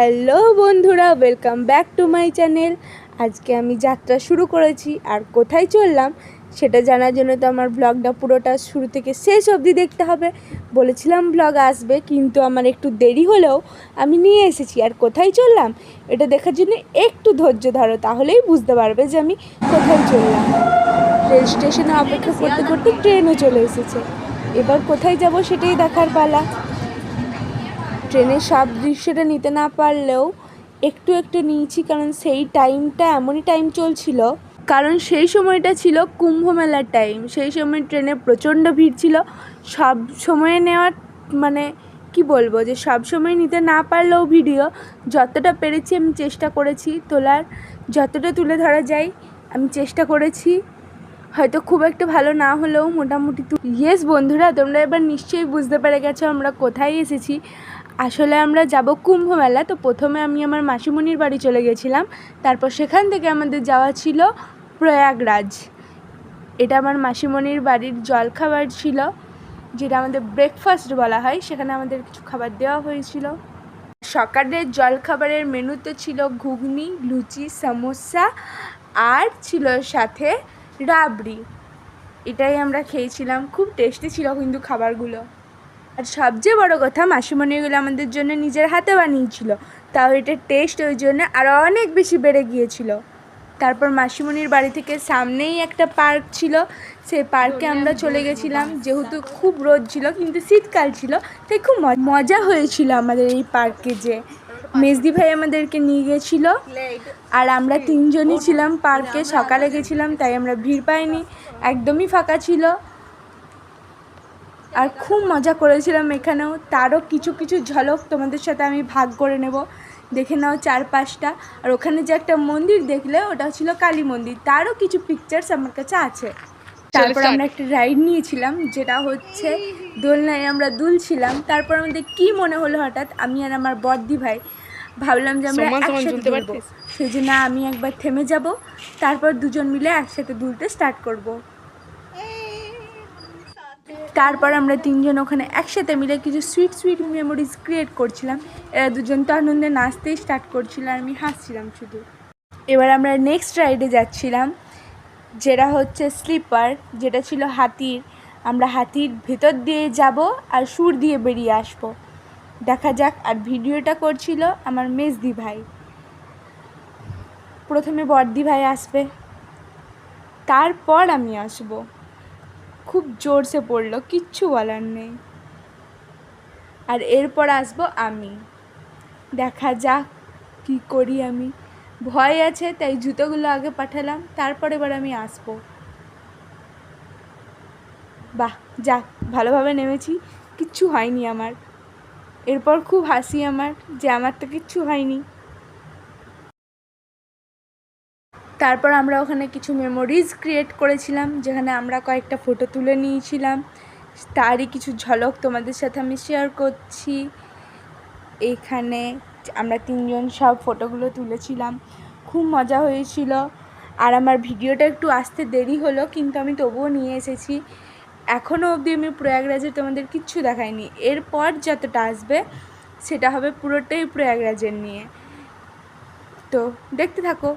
Hello বন্ধুরা welcome back to my channel আজকে আমি যাত্রা শুরু করেছি, আর কোথায় চললাম সেটা জানার জন্য তো আমার ব্লগটা পুরোটা শুরু থেকে শেষ অবধি দেখতে হবে। বলেছিলাম ব্লগ আসবে, কিন্তু আমার একটু দেরি হলেও আমি নিয়ে এসেছি। আর কোথায় চললাম এটা দেখার জন্য একটু ধৈর্য ধরো, তাহলেই বুঝতে পারবে যে আমি কোথায় চললাম। রেল স্টেশনে অপেক্ষা করতে করতে ট্রেনও চলে এসেছে। এবার কোথায় যাব সেটাই দেখার পালা। ট্রেনের সব দৃশ্যটা নিতে না পারলেও একটু একটু নিয়েছি, কারণ সেই টাইমটা এমনই টাইম চলছিল। কারণ সেই সময়টা ছিল কুম্ভ মেলার টাইম সেই সময় ট্রেনে প্রচণ্ড ভিড় ছিল। সব সময়ে নেওয়ার মানে কি বলব, যে সব সময় নিতে না পারলেও ভিডিও যতটা পেরেছি আমি চেষ্টা করেছি তোলার, যতটা তুলে ধরা যায় আমি চেষ্টা করেছি। হয়তো খুব একটা ভালো না হলেও মোটামুটি ইয়েস বন্ধুরা, তোমরা এবার নিশ্চয়ই বুঝতে পেরে গেছো আমরা কোথায় এসেছি। আসলে আমরা যাব কুম্ভ মেলা, তো প্রথমে আমি আমার মাসিমণির বাড়ি চলে গেছিলাম। তারপর সেখান থেকে আমাদের যাওয়া ছিল প্রয়াগরাজ। এটা আমার মাসিমণির বাড়ির জলখাবার ছিল, যেটা আমাদের ব্রেকফাস্ট বলা হয়। সেখানে আমাদের কিছু খাবার দেওয়া হয়েছিল। সকালের জলখাবারের মেনুতে ছিল ঘুগনি, লুচি, সমোসা, আর ছিল সাথে রাবড়ি। এটাই আমরা খেয়েছিলাম। খুব টেস্টি ছিল কিন্তু খাবারগুলো। আর সবচেয়ে বড় কথা মাসিমণি এগুলো আমাদের জন্য নিজের হাতে বানিয়েছিল। তাও এটার টেস্ট ওই জন্য আরও অনেক বেশি বেড়ে গিয়েছিল। তারপর মাসিমণির বাড়ি থেকে সামনেই একটা পার্ক ছিল। সেই পার্কে আমরা চলে গেছিলাম। যেহেতু খুব রোদ ছিল, কিন্তু শীতকাল ছিল, তাই খুব মজা হয়েছিল আমাদের এই পার্কে যে। মেজদি ভাই আমাদেরকে নিয়ে গেছিল। আর আমরা তিনজনই ছিলাম পার্কে। সকালে গেছিলাম, তাই আমরা ভিড় পাইনি। একদমই ফাঁকা ছিল। আর খুব মজা করেছিলাম এখানেও। তারও কিছু কিছু ঝলক তোমাদের সাথে আমি ভাগ করে নেব। দেখে নাও চারপাশটা। আর ওখানে যে একটা মন্দির দেখলে ওটা ছিল কালী মন্দির। তারও কিছু পিকচার্স আমার কাছে আছে। তারপর আমরা একটা রাইড নিয়েছিলাম যেটা হচ্ছে দোলনায় আমরা দুলছিলাম। তারপর আমাদের কি মনে হলো হঠাৎ? আমি আর আমার বদ্দি ভাই ভাবলাম যে আমরা একসাথে দুলবো। সেই জন্য আমি একবার থেমে যাব। তারপর দুজন মিলে একসাথে দুলতে স্টার্ট করব। তারপর আমরা তিনজন ওখানে একসাথে মিলে কিছু সুইট সুইট মেমোরিজ ক্রিয়েট করছিলাম। এরা দুজন তো আনন্দে নাচতেই স্টার্ট করছিল আর আমি হাসছিলাম শুধু। এবার আমরা নেক্সট রাইডে যাচ্ছিলাম, যেটা হচ্ছে স্লিপার যেটা ছিল হাতির। আমরা হাতির ভেতর দিয়ে যাব আর সুর দিয়ে বেরিয়ে আসব। দেখা যাক, আর ভিডিওটা করছিল আমার মেজদি ভাই। প্রথমে বর্দি ভাই আসবে, তারপর আমি আসব। খুব জোরসে পড়ল, কিচ্ছু বলার নেই। আর এরপর আসব আমি। দেখা যাক কি করি আমি। ভয় আছে, তাই জুতোগুলো আগে পাঠালাম, তারপর এবার আমি আসব। বাহ, যাক, ভালোভাবে নেমেছি, কিচ্ছু হয়নি আমার। এরপর খুব হাসি আমার যে আমার তো কিচ্ছু হয়নি। তারপর আমরা ওখানে কিছু মেমোরিজ ক্রিয়েট করেছিলাম, যেখানে আমরা কয়েকটা ফটো তুলে নিয়েছিলাম। তারই কিছু ঝলক তোমাদের সাথে আমি শেয়ার করছি। এখানে আমরা তিনজন সব ফটোগুলো তুলেছিলাম। খুব মজা হয়েছিল। আর আমার ভিডিওটা একটু আসতে দেরি হলো, কিন্তু আমি তবুও নিয়ে এসেছি। এখনও অবধি আমি প্রয়াগরাজে তোমাদের কিচ্ছু দেখাইনি। এরপর যতটা আসবে, সেটা হবে পুরোটাই প্রয়াগরাজের নিয়ে। তো দেখতে থাকো।